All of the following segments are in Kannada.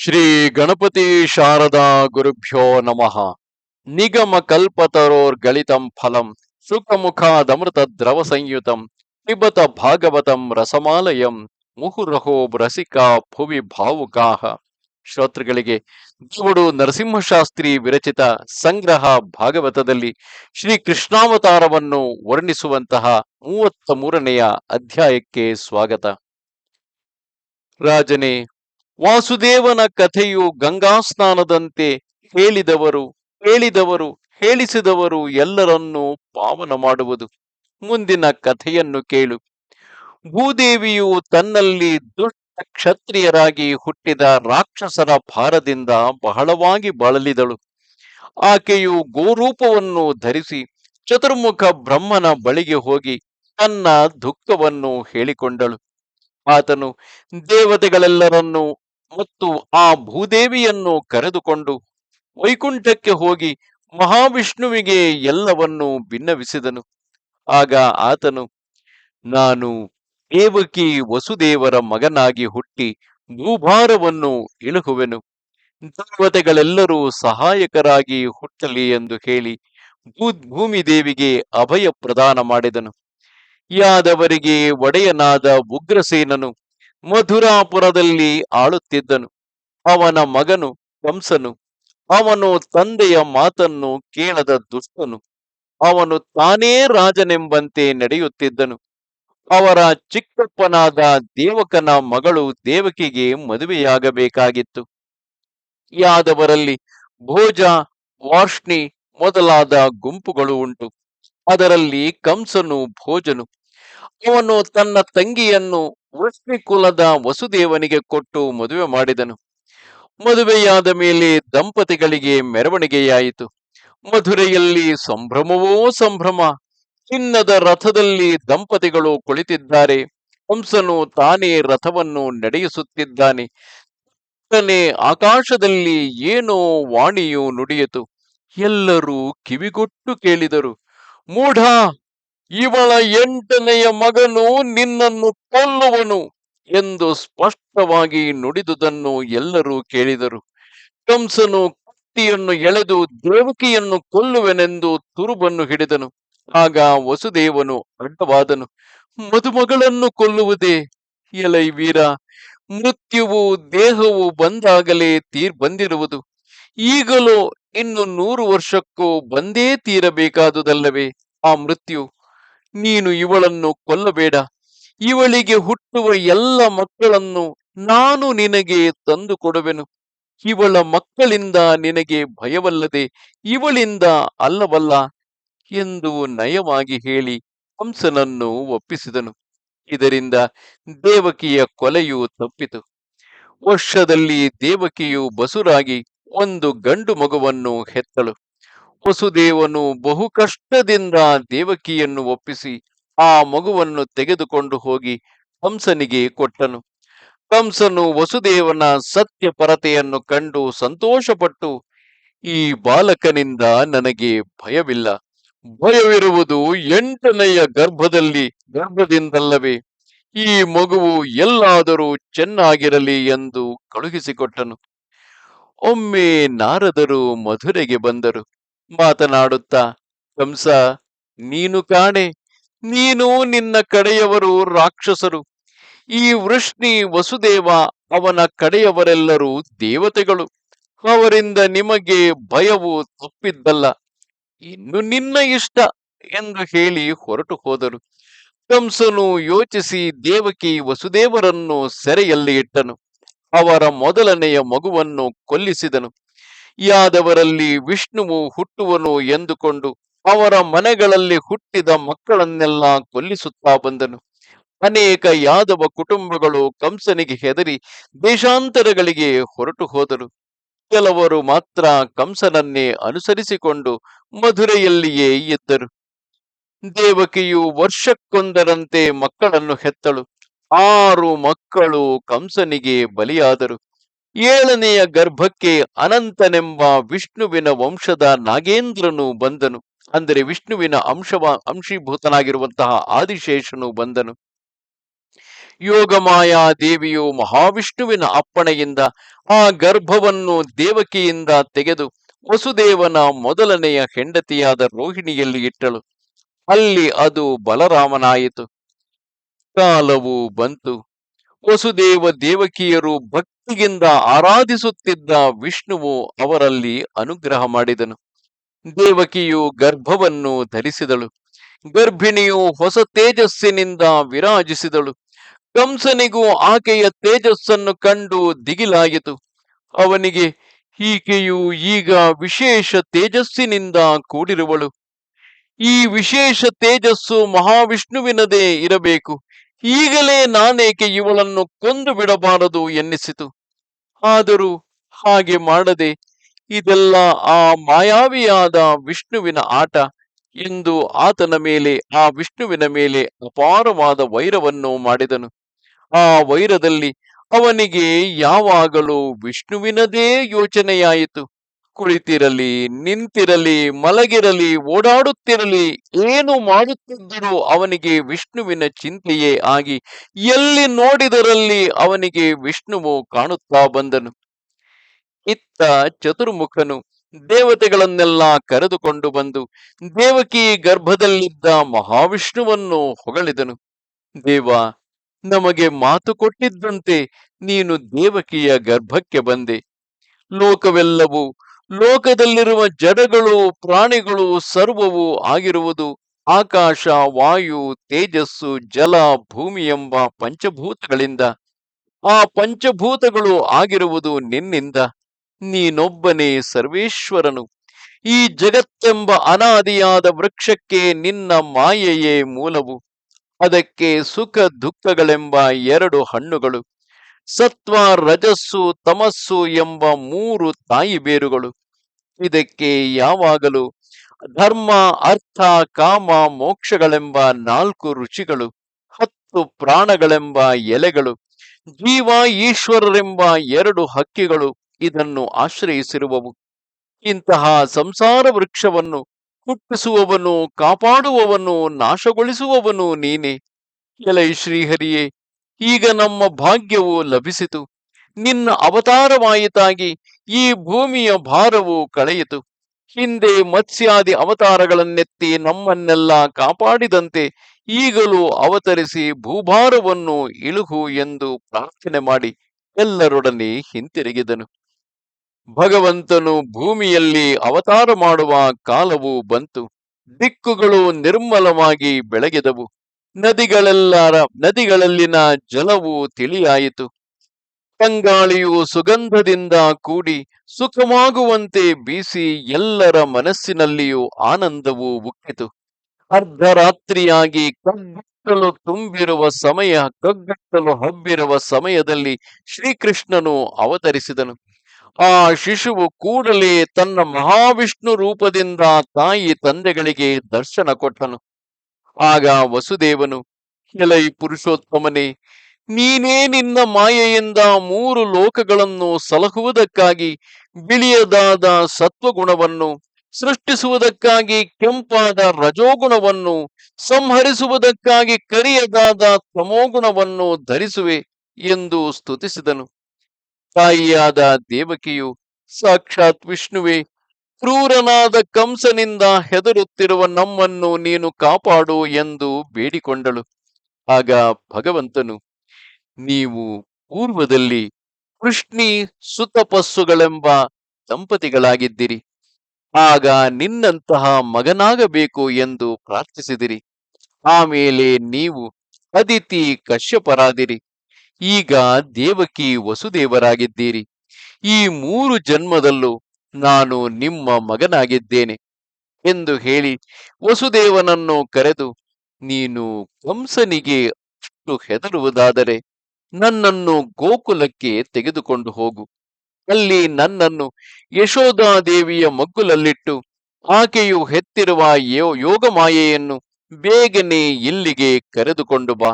ಶ್ರೀ ಗಣಪತಿ ಶಾರದಾ ಗುರುಭ್ಯೋ ನಮಃ. ನಿಗಮ ಕಲ್ಪತರೋರ್ ಗಳಿತಂ ಫಲಂ ಸುಖಮುಖಾದಮೃತ ದ್ರವ ಸಂಯುತಂ ಪಿಬತ ಭಾಗವತಂ ರಸಮಾಲಯಂ, ಮುಹುರಹೋ ರಸಿಕಾ ಭುವಿ ಭಾವುಕಾಹ ಶ್ರೋತೃಗಳಿಗೆ ದೇವಡು ನರಸಿಂಹಶಾಸ್ತ್ರಿ ವಿರಚಿತ ಸಂಗ್ರಹ ಭಾಗವತದಲ್ಲಿ ಶ್ರೀ ಕೃಷ್ಣಾವತಾರವನ್ನು ವರ್ಣಿಸುವಂತಹ ಮೂವತ್ತ ಮೂರನೆಯ ಅಧ್ಯಾಯಕ್ಕೆ ಸ್ವಾಗತ. ರಾಜನೇ ವಾಸುದೇವನ ಕಥೆಯು ಗಂಗಾ ಸ್ನಾನದಂತೆ ಹೇಳಿದವರು ಹೇಳಿದವರು, ಹೇಳಿಸಿದವರು ಎಲ್ಲರನ್ನೂ ಪಾವನ ಮಾಡುವುದು. ಮುಂದಿನ ಕಥೆಯನ್ನು ಕೇಳು. ಭೂದೇವಿಯು ತನ್ನಲ್ಲಿ ದುಷ್ಟ ಕ್ಷತ್ರಿಯರಾಗಿ ಹುಟ್ಟಿದ ರಾಕ್ಷಸರ ಭಾರದಿಂದ ಬಹಳವಾಗಿ ಬಳಲಿದಳು. ಆಕೆಯು ಗೋರೂಪವನ್ನು ಧರಿಸಿ ಚತುರ್ಮುಖ ಬ್ರಹ್ಮನ ಬಳಿಗೆ ಹೋಗಿ ತನ್ನ ದುಃಖವನ್ನು ಹೇಳಿಕೊಂಡಳು. ಆತನು ದೇವತೆಗಳೆಲ್ಲರನ್ನು ಮತ್ತು ಆ ಭೂದೇವಿಯನ್ನು ಕರೆದುಕೊಂಡು ವೈಕುಂಠಕ್ಕೆ ಹೋಗಿ ಮಹಾವಿಷ್ಣುವಿಗೆ ಎಲ್ಲವನ್ನೂ ಭಿನ್ನವಿಸಿದನು ಆಗ ಆತನು, ನಾನು ದೇವಕಿ ವಸುದೇವರ ಮಗನಾಗಿ ಹುಟ್ಟಿ ಭೂಭಾರವನ್ನು ಇಳುಹುವೆನು. ದೇವತೆಗಳೆಲ್ಲರೂ ಸಹಾಯಕರಾಗಿ ಹುಟ್ಟಲಿ ಎಂದು ಹೇಳಿ ಭೂಮಿ ದೇವಿಗೆ ಅಭಯ ಪ್ರದಾನ ಮಾಡಿದನು. ಯಾದವರಿಗೆ ಒಡೆಯನಾದ ಉಗ್ರಸೇನನು ಮಧುರಾಪುರದಲ್ಲಿ ಆಳುತ್ತಿದ್ದನು. ಅವನ ಮಗನು ಕಂಸನು. ಅವನು ತಂದೆಯ ಮಾತನ್ನು ಕೇಳದ ದುಷ್ಟನು. ಅವನು ತಾನೇ ರಾಜನೆಂಬಂತೆ ನಡೆಯುತ್ತಿದ್ದನು. ಅವರ ಚಿಕ್ಕಪ್ಪನಾದ ದೇವಕನ ಮಗಳು ದೇವಕಿಗೆ ಮದುವೆಯಾಗಬೇಕಾಗಿತ್ತು. ಯಾದವರಲ್ಲಿ ಭೋಜ ವಾರ್ಷ್ಣಿ ಮೊದಲಾದ ಗುಂಪುಗಳು ಉಂಟು. ಅದರಲ್ಲಿ ಕಂಸನು ಭೋಜನು. ಅವನು ತನ್ನ ತಂಗಿಯನ್ನು ವೃಷ್ಣಿ ಕುಲದ ವಸುದೇವನಿಗೆ ಕೊಟ್ಟು ಮದುವೆ ಮಾಡಿದನು. ಮದುವೆಯಾದ ಮೇಲೆ ದಂಪತಿಗಳಿಗೆ ಮೆರವಣಿಗೆಯಾಯಿತು. ಮಧುರೆಯಲ್ಲಿ ಸಂಭ್ರಮವೋ ಸಂಭ್ರಮ. ಚಿನ್ನದ ರಥದಲ್ಲಿ ದಂಪತಿಗಳು ಕುಳಿತಿದ್ದಾರೆ. ಹಂಸನು ತಾನೇ ರಥವನ್ನು ನಡೆಯಿಸುತ್ತಿದ್ದಾನೆ ಆಕಾಶದಲ್ಲಿ ಏನೋ ವಾಣಿಯು ನುಡಿಯಿತು. ಎಲ್ಲರೂ ಕಿವಿಗೊಟ್ಟು ಕೇಳಿದರು. ಮೂಢ! ಇವಳ ಎಂಟನೆಯ ಮಗನು ನಿನ್ನನ್ನು ಕೊಲ್ಲುವನು ಎಂದು ಸ್ಪಷ್ಟವಾಗಿ ನುಡಿದುದನ್ನು ಎಲ್ಲರೂ ಕೇಳಿದರು. ಕಂಸನು ಕತ್ತಿಯನ್ನು ಎಳೆದು ದೇವಕಿಯನ್ನು ಕೊಲ್ಲುವೆನೆಂದು ತುರುಬನ್ನು ಹಿಡಿದನು. ಆಗ ವಸುದೇವನು ಅಡ್ಡವಾದನು, ಮದುಮಗಳನ್ನು ಕೊಲ್ಲುವುದೇ? ಎಲೈ ವೀರ, ಮೃತ್ಯುವು ದೇಹವು ಬಂದಾಗಲೇ ತೀರ್ ಬಂದಿರುವುದು. ಈಗಲೂ ಇನ್ನು ನೂರು ವರ್ಷಕ್ಕೂ ಬಂದೇ ತೀರಬೇಕಾದುದಲ್ಲವೇ ಆ ಮೃತ್ಯು? ನೀನು ಇವಳನ್ನು ಕೊಲ್ಲಬೇಡ. ಇವಳಿಗೆ ಹುಟ್ಟುವ ಎಲ್ಲ ಮಕ್ಕಳನ್ನು ನಾನು ನಿನಗೆ ತಂದು ಕೊಡುವೆನು ಇವಳ ಮಕ್ಕಳಿಂದ ನಿನಗೆ ಭಯವಲ್ಲದೆ ಇವಳಿಂದ ಅಲ್ಲವಲ್ಲ ಎಂದು ನಯವಾಗಿ ಹೇಳಿ ಕಂಸನನ್ನು ಒಪ್ಪಿಸಿದನು. ಇದರಿಂದ ದೇವಕಿಯ ಕೊಲೆಯು ತಪ್ಪಿತು. ವರ್ಷದಲ್ಲಿ ದೇವಕಿಯು ಬಸುರಾಗಿ ಒಂದು ಗಂಡು ಮಗುವನ್ನು ಹೆತ್ತಳು. ವಸುದೇವನು ಬಹು ಕಷ್ಟದಿಂದ ದೇವಕಿಯನ್ನು ಒಪ್ಪಿಸಿ ಆ ಮಗುವನ್ನು ತೆಗೆದುಕೊಂಡು ಹೋಗಿ ಕಂಸನಿಗೆ ಕೊಟ್ಟನು. ಕಂಸನು ವಸುದೇವನ ಸತ್ಯ ಪರತೆಯನ್ನು ಕಂಡು ಸಂತೋಷಪಟ್ಟು, ಈ ಬಾಲಕನಿಂದ ನನಗೆ ಭಯವಿಲ್ಲ. ಭಯವಿರುವುದು ಎಂಟನೆಯ ಗರ್ಭದಲ್ಲಿ, ಗರ್ಭದಿಂದಲ್ಲವೇ. ಈ ಮಗುವು ಎಲ್ಲಾದರೂ ಚೆನ್ನಾಗಿರಲಿ ಎಂದು ಕಳುಹಿಸಿಕೊಟ್ಟನು. ಒಮ್ಮೆ ನಾರದರು ಮಧುರೆಗೆ ಬಂದರು. ಮಾತನಾಡುತ್ತಾ, ಕಂಸ, ನೀನು ಕಾಣೆ, ನೀನು ನಿನ್ನ ಕಡೆಯವರು ರಾಕ್ಷಸರು. ಈ ವೃಷ್ಣಿ ವಸುದೇವ ಅವನ ಕಡೆಯವರೆಲ್ಲರೂ ದೇವತೆಗಳು. ಅವರಿಂದ ನಿಮಗೆ ಭಯವು ತಪ್ಪಿದ್ದಲ್ಲ. ಇನ್ನು ನಿನ್ನ ಇಷ್ಟ ಎಂದು ಹೇಳಿ ಹೊರಟು ಹೋದರು. ಕಂಸನು ಯೋಚಿಸಿ ದೇವಕಿ ವಸುದೇವರನ್ನು ಸೆರೆಯಲ್ಲಿ ಇಟ್ಟನು. ಅವರ ಮೊದಲನೆಯ ಮಗುವನ್ನು ಕೊಲ್ಲಿಸಿದನು. ಯಾದವರಲ್ಲಿ ವಿಷ್ಣುವು ಹುಟ್ಟುವನು ಎಂದುಕೊಂಡು ಅವರ ಮನೆಗಳಲ್ಲಿ ಹುಟ್ಟಿದ ಮಕ್ಕಳನ್ನೆಲ್ಲ ಕೊಲ್ಲಿಸುತ್ತಾ ಬಂದನು. ಅನೇಕ ಯಾದವ ಕುಟುಂಬಗಳು ಕಂಸನಿಗೆ ಹೆದರಿ ದೇಶಾಂತರಗಳಿಗೆ ಹೊರಟು ಹೋದರು. ಕೆಲವರು ಮಾತ್ರ ಕಂಸನನ್ನೇ ಅನುಸರಿಸಿಕೊಂಡು ಮಧುರೆಯಲ್ಲಿಯೇ ಇದ್ದರು. ದೇವಕಿಯು ವರ್ಷಕ್ಕೊಂದರಂತೆ ಮಕ್ಕಳನ್ನು ಹೆತ್ತಳು. ಆರು ಮಕ್ಕಳು ಕಂಸನಿಗೆ ಬಲಿಯಾದರು. ಏಳನೆಯ ಗರ್ಭಕ್ಕೆ ಅನಂತನೆಂಬ ವಿಷ್ಣುವಿನ ವಂಶದ ನಾಗೇಂದ್ರನು ಬಂದನು. ಅಂದರೆ ವಿಷ್ಣುವಿನ ಅಂಶವ, ಅಂಶೀಭೂತನಾಗಿರುವಂತಹ ಆದಿಶೇಷನು ಬಂದನು. ಯೋಗಮಾಯಾ ದೇವಿಯು ಮಹಾವಿಷ್ಣುವಿನ ಅಪ್ಪಣೆಯಿಂದ ಆ ಗರ್ಭವನ್ನು ದೇವಕಿಯಿಂದ ತೆಗೆದು ವಸುದೇವನ ಮೊದಲನೆಯ ಹೆಂಡತಿಯಾದ ರೋಹಿಣಿಯಲ್ಲಿ ಇಟ್ಟಳು. ಅಲ್ಲಿ ಅದು ಬಲರಾಮನಾಯಿತು. ಕಾಲವು ಬಂತು. ವಸುದೇವ ದೇವಕಿಯರು ಭಕ್ತಿಯಿಂದ ಆರಾಧಿಸುತ್ತಿದ್ದ ವಿಷ್ಣುವು ಅವರಲ್ಲಿ ಅನುಗ್ರಹ ಮಾಡಿದನು. ದೇವಕಿಯು ಗರ್ಭವನ್ನು ಧರಿಸಿದಳು. ಗರ್ಭಿಣಿಯು ಹೊಸ ತೇಜಸ್ಸಿನಿಂದ ವಿರಾಜಿಸಿದಳು. ಕಂಸನಿಗೂ ಆಕೆಯ ತೇಜಸ್ಸನ್ನು ಕಂಡು ದಿಗಿಲಾಯಿತು. ಅವನಿಗೆ ಈಕೆಯು ಈಗ ವಿಶೇಷ ತೇಜಸ್ಸಿನಿಂದ ಕೂಡಿರುವಳು. ಈ ವಿಶೇಷ ತೇಜಸ್ಸು ಮಹಾವಿಷ್ಣುವಿನದೇ ಇರಬೇಕು. ಈಗಲೇ ನಾನೇಕೆ ಇವಳನ್ನು ಕೊಂದು ಬಿಡಬಾರದು ಎನ್ನಿಸಿತು. ಆದರೂ ಹಾಗೆ ಮಾಡದೆ ಇದೆಲ್ಲ ಆ ಮಾಯಾವಿಯಾದ ವಿಷ್ಣುವಿನ ಆಟ ಎಂದು ಆತನ ಮೇಲೆ, ಆ ವಿಷ್ಣುವಿನ ಮೇಲೆ ಅಪಾರವಾದ ವೈರವನ್ನು ಮಾಡಿದನು. ಆ ವೈರದಲ್ಲಿ ಅವನಿಗೆ ಯಾವಾಗಲೂ ವಿಷ್ಣುವಿನದೇ ಯೋಚನೆಯಾಯಿತು. ಕುಳಿತಿರಲಿ, ನಿಂತಿರಲಿ, ಮಲಗಿರಲಿ, ಓಡಾಡುತ್ತಿರಲಿ, ಏನು ಮಾಡುತ್ತಿದ್ದರೂ ಅವನಿಗೆ ವಿಷ್ಣುವಿನ ಚಿಂತೆಯೇ ಆಗಿ ಎಲ್ಲಿ ನೋಡಿದರಲ್ಲಿ ಅವನಿಗೆ ವಿಷ್ಣುವು ಕಾಣುತ್ತಾ ಬಂದನು. ಇತ್ತ ಚತುರ್ಮುಖನು ದೇವತೆಗಳನ್ನೆಲ್ಲ ಕರೆದುಕೊಂಡು ಬಂದು ದೇವಕಿ ಗರ್ಭದಲ್ಲಿದ್ದ ಮಹಾವಿಷ್ಣುವನ್ನು ಹೊಗಳಿದನು. ದೇವ, ನಮಗೆ ಮಾತು ಕೊಟ್ಟಿದ್ದಂತೆ ನೀನು ದೇವಕಿಯ ಗರ್ಭಕ್ಕೆ ಬಂದೆ. ಲೋಕವೆಲ್ಲವೂ ಲೋಕದಲ್ಲಿರುವ ಜಡಗಳು, ಪ್ರಾಣಿಗಳು ಸರ್ವವು ಆಗಿರುವುದು ಆಕಾಶ, ವಾಯು, ತೇಜಸ್ಸು, ಜಲ, ಭೂಮಿ ಎಂಬ ಪಂಚಭೂತಗಳಿಂದ. ಆ ಪಂಚಭೂತಗಳು ಆಗಿರುವುದು ನಿನ್ನಿಂದ. ನೀನೊಬ್ಬನೇ ಸರ್ವೇಶ್ವರನು. ಈ ಜಗತ್ತೆಂಬ ಅನಾದಿಯಾದ ವೃಕ್ಷಕ್ಕೆ ನಿನ್ನ ಮಾಯೆಯೇ ಮೂಲವು. ಅದಕ್ಕೆ ಸುಖ ದುಃಖಗಳೆಂಬ ಎರಡು ಹಣ್ಣುಗಳು. ಸತ್ವ, ರಜಸ್ಸು, ತಮಸ್ಸು ಎಂಬ ಮೂರು ತಾಯಿ ಬೇರುಗಳು. ಇದಕ್ಕೆ ಯಾವಾಗಲೂ ಧರ್ಮ, ಅರ್ಥ, ಕಾಮ, ಮೋಕ್ಷಗಳೆಂಬ ನಾಲ್ಕು ರುಚಿಗಳು, ಹತ್ತು ಪ್ರಾಣಗಳೆಂಬ ಎಲೆಗಳು, ಜೀವ, ಈಶ್ವರರೆಂಬ ಎರಡು ಹಕ್ಕಿಗಳು ಇದನ್ನು ಆಶ್ರಯಿಸಿರುವವು. ಇಂತಹ ಸಂಸಾರ ವೃಕ್ಷವನ್ನು ಹುಟ್ಟಿಸುವವನು, ಕಾಪಾಡುವವನು, ನಾಶಗೊಳಿಸುವವನು ನೀನೆ. ಎಲೈ ಶ್ರೀಹರಿಯೇ ಈಗ ನಮ್ಮ ಭಾಗ್ಯವು ಲಭಿಸಿತು. ನಿನ್ನ ಅವತಾರವಾಯಿತಾಗಿ ಈ ಭೂಮಿಯ ಭಾರವು ಕಳೆಯಿತು. ಹಿಂದೆ ಮತ್ಸ್ಯಾದಿ ಅವತಾರಗಳನ್ನೆತ್ತಿ ನಮ್ಮನ್ನೆಲ್ಲ ಕಾಪಾಡಿದಂತೆ ಈಗಲೂ ಅವತರಿಸಿ ಭೂಭಾರವನ್ನು ಇಳುಹು ಎಂದು ಪ್ರಾರ್ಥನೆ ಮಾಡಿ ಎಲ್ಲರೊಡನೆ ಹಿಂತಿರುಗಿದನು. ಭಗವಂತನು ಭೂಮಿಯಲ್ಲಿ ಅವತಾರ ಮಾಡುವ ಕಾಲವು ಬಂತು. ದಿಕ್ಕುಗಳು ನಿರ್ಮಲವಾಗಿ ಬೆಳಗಿದವು. ನದಿಗಳೆಲ್ಲರ, ನದಿಗಳಲ್ಲಿನ ಜಲವು ತಿಳಿಯಾಯಿತು. ಕಂಗಾಳಿಯು ಸುಗಂಧದಿಂದ ಕೂಡಿ ಸುಖವಾಗುವಂತೆ ಬೀಸಿ ಎಲ್ಲರ ಮನಸ್ಸಿನಲ್ಲಿಯೂ ಆನಂದವು ಉಕ್ಕಿತು. ಅರ್ಧರಾತ್ರಿಯಾಗಿ ಕಗ್ಗಟ್ಟಲು ತುಂಬಿರುವ ಸಮಯ, ಕಗ್ಗಟ್ಟಲು ಹಬ್ಬಿರುವ ಸಮಯದಲ್ಲಿ ಶ್ರೀಕೃಷ್ಣನು ಅವತರಿಸಿದನು. ಆ ಶಿಶುವು ಕೂಡಲೇ ತನ್ನ ಮಹಾವಿಷ್ಣು ರೂಪದಿಂದ ತಾಯಿ ತಂದೆಗಳಿಗೆ ದರ್ಶನ ಕೊಟ್ಟನು. ಆಗ ವಸುದೇವನು ಎಲೈ ಪುರುಷೋತ್ತಮನೇ, ನೀನೇ ನಿನ್ನ ಮಾಯೆಯಿಂದ ಮೂರು ಲೋಕಗಳನ್ನು ಸಲಹುವುದಕ್ಕಾಗಿ ಬಿಳಿಯದಾದ ಸತ್ವಗುಣವನ್ನು, ಸೃಷ್ಟಿಸುವುದಕ್ಕಾಗಿ ಕೆಂಪಾದ ರಜೋಗುಣವನ್ನು, ಸಂಹರಿಸುವುದಕ್ಕಾಗಿ ಕರಿಯದಾದ ತಮೋಗುಣವನ್ನು ಧರಿಸುವೆ ಎಂದು ಸ್ತುತಿಸಿದನು. ತಾಯಿಯಾದ ದೇವಕಿಯು, ಸಾಕ್ಷಾತ್ ವಿಷ್ಣುವೆ ಕ್ರೂರನಾದ ಕಂಸನಿಂದ ಹೆದರುತ್ತಿರುವ ನಮ್ಮನ್ನು ನೀನು ಕಾಪಾಡು ಎಂದು ಬೇಡಿಕೊಂಡಳು. ಆಗ ಭಗವಂತನು, ನೀವು ಪೂರ್ವದಲ್ಲಿ ಕೃಷ್ಣಿ ಸುತಪಸ್ಸುಗಳೆಂಬ ದಂಪತಿಗಳಾಗಿದ್ದಿರಿ. ಆಗ ನಿನ್ನಂತಹ ಮಗನಾಗಬೇಕು ಎಂದು ಪ್ರಾರ್ಥಿಸಿದಿರಿ. ಆಮೇಲೆ ನೀವು ಅದಿತಿ ಕಶ್ಯಪರಾದಿರಿ. ಈಗ ದೇವಕಿ ವಸುದೇವರಾಗಿದ್ದೀರಿ. ಈ ಮೂರು ಜನ್ಮದಲ್ಲೂ ನಾನು ನಿಮ್ಮ ಮಗನಾಗಿದ್ದೇನೆ ಎಂದು ಹೇಳಿ ವಸುದೇವನನ್ನು ಕರೆದು, ನೀನು ಕಂಸನಿಗೆ ಅಷ್ಟು ಹೆದರುವುದಾದರೆ ನನ್ನನ್ನು ಗೋಕುಲಕ್ಕೆ ತೆಗೆದುಕೊಂಡು ಹೋಗು. ಅಲ್ಲಿ ನನ್ನನ್ನು ಯಶೋಧಾದೇವಿಯ ಮಗ್ಗುಲಲ್ಲಿಟ್ಟು ಆಕೆಯು ಹೆತ್ತಿರುವ ಯೋ ಮಾಯೆಯನ್ನು ಬೇಗನೆ ಇಲ್ಲಿಗೆ ಕರೆದುಕೊಂಡು ಬಾ.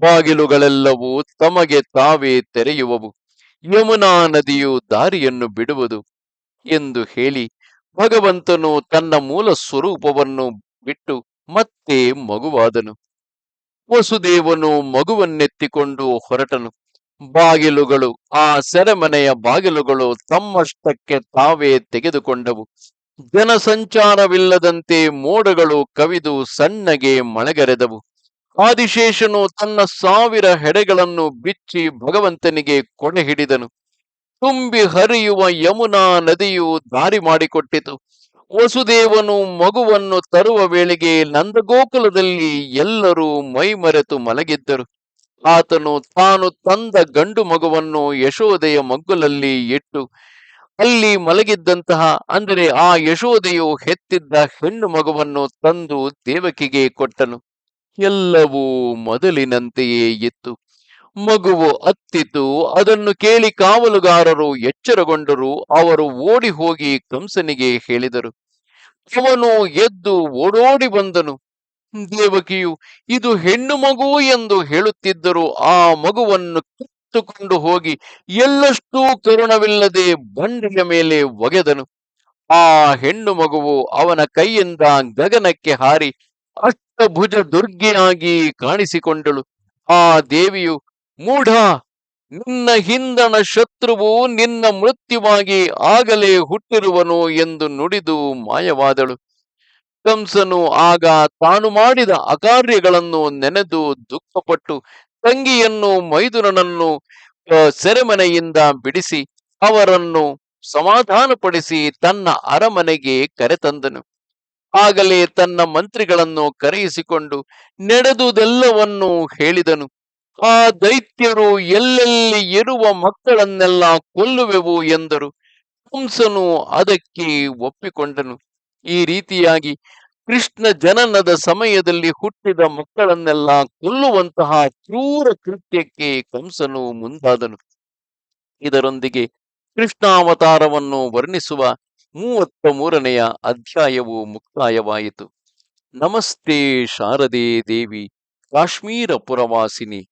ಬಾಗಿಲುಗಳೆಲ್ಲವೂ ತಮಗೆ ತಾವೇ ತೆರೆಯುವವು. ಯಮುನಾ ನದಿಯು ದಾರಿಯನ್ನು ಬಿಡುವುದು. ಎಂದು ಹೇಳಿ ಭಗವಂತನು ತನ್ನ ಮೂಲ ಸ್ವರೂಪವನ್ನು ಬಿಟ್ಟು ಮತ್ತೆ ಮಗುವಾದನು. ವಸುದೇವನು ಮಗುವನ್ನೆತ್ತಿಕೊಂಡು ಹೊರಟನು. ಬಾಗಿಲುಗಳು, ಆ ಸೆರೆಮನೆಯ ಬಾಗಿಲುಗಳು ತಮ್ಮಷ್ಟಕ್ಕೆ ತಾವೇ ತೆಗೆದುಕೊಂಡವು. ಜನಸಂಚಾರವಿಲ್ಲದಂತೆ ಮೋಡಗಳು ಕವಿದು ಸಣ್ಣಗೆ ಮಳೆಗರೆದವು. ಆದಿಶೇಷನು ತನ್ನ ಸಾವಿರ ಹೆಡೆಗಳನ್ನು ಬಿಚ್ಚಿ ಭಗವಂತನಿಗೆ ಕೊಡೆ ಹಿಡಿದನು. ತುಂಬಿ ಹರಿಯುವ ಯಮುನಾ ನದಿಯು ದಾರಿ ಮಾಡಿಕೊಟ್ಟಿತು. ವಸುದೇವನು ಮಗುವನ್ನು ತರುವ ವೇಳೆಗೆ ನಂದಗೋಕುಲದಲ್ಲಿ ಎಲ್ಲರೂ ಮೈಮರೆತು ಮಲಗಿದ್ದರು. ಆತನು ತಾನು ತಂದ ಗಂಡು ಮಗುವನ್ನು ಯಶೋದೆಯ ಮಗ್ಗುಲಲ್ಲಿ ಇಟ್ಟು, ಅಲ್ಲಿ ಮಲಗಿದ್ದಂತಹ, ಅಂದರೆ ಆ ಯಶೋದೆಯು ಹೆತ್ತಿದ್ದ ಹೆಣ್ಣು ಮಗುವನ್ನು ತಂದು ದೇವಕಿಗೆ ಕೊಟ್ಟನು. ಎಲ್ಲವೂ ಮೊದಲಿನಂತೆಯೇ ಇತ್ತು. ಮಗುವು ಅತ್ತಿತು ಅದನ್ನು ಕೇಳಿ ಕಾವಲುಗಾರರು ಎಚ್ಚರಗೊಂಡರು. ಅವರು ಓಡಿ ಹೋಗಿ ಕಂಸನಿಗೆ ಹೇಳಿದರು. ಅವನು ಎದ್ದು ಓಡೋಡಿ ಬಂದನು. ದೇವಕಿಯು, ಇದು ಹೆಣ್ಣು ಮಗು ಎಂದು ಹೇಳುತ್ತಿದ್ದರು ಆ ಮಗುವನ್ನು ಕಿತ್ತುಕೊಂಡು ಹೋಗಿ ಎಲ್ಲಷ್ಟೂ ಕರುಣವಿಲ್ಲದೆ ಬಂಡೆಯ ಮೇಲೆ ಒಗೆದನು. ಆ ಹೆಣ್ಣು ಮಗುವು ಅವನ ಕೈಯಿಂದ ಗಗನಕ್ಕೆ ಹಾರಿ ಅಷ್ಟಭುಜ ದುರ್ಗೆಯಾಗಿ ಕಾಣಿಸಿಕೊಂಡಳು. ಆ ದೇವಿಯು ಮೂಢ, ನಿನ್ನ ಹಿಂದಣ ಶತ್ರುವು ನಿನ್ನ ಮೃತ್ಯುವಾಗಿ ಆಗಲೇ ಹುಟ್ಟಿರುವನು ಎಂದು ನುಡಿದು ಮಾಯವಾದಳು. ಕಂಸನು ಆಗ ತಾನು ಮಾಡಿದ ಅಕಾರ್ಯಗಳನ್ನು ನೆನೆದು ದುಃಖಪಟ್ಟು ತಂಗಿಯನ್ನು ಮೈದುರನನ್ನು ಸೆರೆಮನೆಯಿಂದ ಬಿಡಿಸಿ ಅವರನ್ನು ಸಮಾಧಾನಪಡಿಸಿ ತನ್ನ ಅರಮನೆಗೆ ಕರೆತಂದನು. ಆಗಲೇ ತನ್ನ ಮಂತ್ರಿಗಳನ್ನು ಕರೆಯಿಸಿಕೊಂಡು ನಡೆದುದೆಲ್ಲವನ್ನು ಹೇಳಿದನು. ಆ ದೈತ್ಯರು ಎಲ್ಲೆಲ್ಲಿ ಇರುವ ಮಕ್ಕಳನ್ನೆಲ್ಲ ಕೊಲ್ಲುವೆವು ಎಂದರು. ಕಂಸನು ಅದಕ್ಕೆ ಒಪ್ಪಿಕೊಂಡನು. ಈ ರೀತಿಯಾಗಿ ಕೃಷ್ಣ ಜನನದ ಸಮಯದಲ್ಲಿ ಹುಟ್ಟಿದ ಮಕ್ಕಳನ್ನೆಲ್ಲ ಕೊಲ್ಲುವಂತಹ ಕ್ರೂರ ಕೃತ್ಯಕ್ಕೆ ಕಂಸನು ಮುಂದಾದನು. ಇದರೊಂದಿಗೆ ಕೃಷ್ಣಾವತಾರವನ್ನು ವರ್ಣಿಸುವ ಮೂವತ್ತ ಮೂರನೆಯ ಅಧ್ಯಾಯವು ಮುಕ್ತಾಯವಾಯಿತು. ನಮಸ್ತೆ ಶಾರದೆ ದೇವಿ, ಕಾಶ್ಮೀರ ಪುರವಾಸಿನಿ.